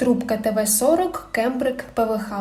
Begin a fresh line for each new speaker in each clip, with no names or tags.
Трубка ТВ-40 Кембрик ПВХ.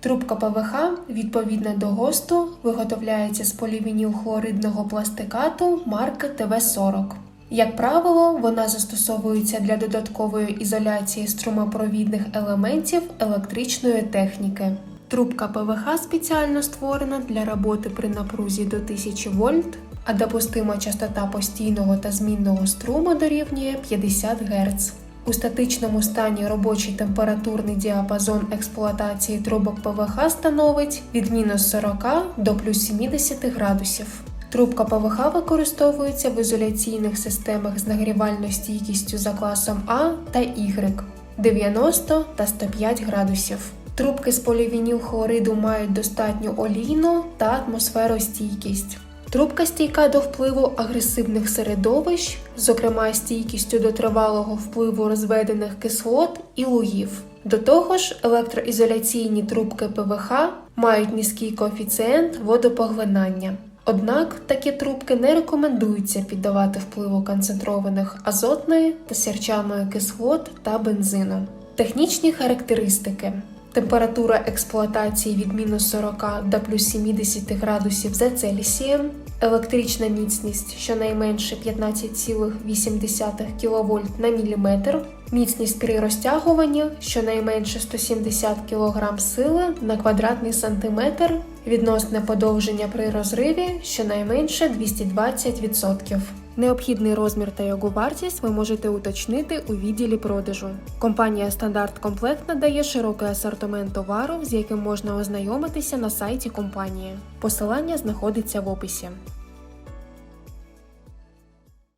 Трубка ПВХ, відповідно до ГОСТу, виготовляється з полівінілхлоридного пластикату марки ТВ-40. Як правило, вона застосовується для додаткової ізоляції струмопровідних елементів електричної техніки. Трубка ПВХ спеціально створена для роботи при напрузі до 1000 вольт, а допустима частота постійного та змінного струму дорівнює 50 Гц. У статичному стані робочий температурний діапазон експлуатації трубок ПВХ становить від мінус 40 до плюс 70 градусів. Трубка ПВХ використовується в ізоляційних системах з нагрівальною стійкістю за класом А та Y 90 та 105 градусів. Трубки з полівінілхлориду мають достатню олійну та атмосферостійкість. Трубка стійка до впливу агресивних середовищ, зокрема стійкістю до тривалого впливу розведених кислот і лугів. До того ж, електроізоляційні трубки ПВХ мають низький коефіцієнт водопоглинання. Однак такі трубки не рекомендується піддавати впливу концентрованих азотної та сірчаної кислот та бензину. Технічні характеристики. Температура експлуатації від мінус 40 до плюс 70 градусів за Цельсієм, електрична міцність щонайменше 15,8 кВт на міліметр, міцність при розтягуванні щонайменше 170 кг сили на квадратний сантиметр, відносне подовження при розриві щонайменше 220%. Необхідний розмір та його вартість ви можете уточнити у відділі продажу. Компанія Стандарт Комплект надає широкий асортимент товару, з яким можна ознайомитися на сайті компанії. Посилання знаходиться в описі.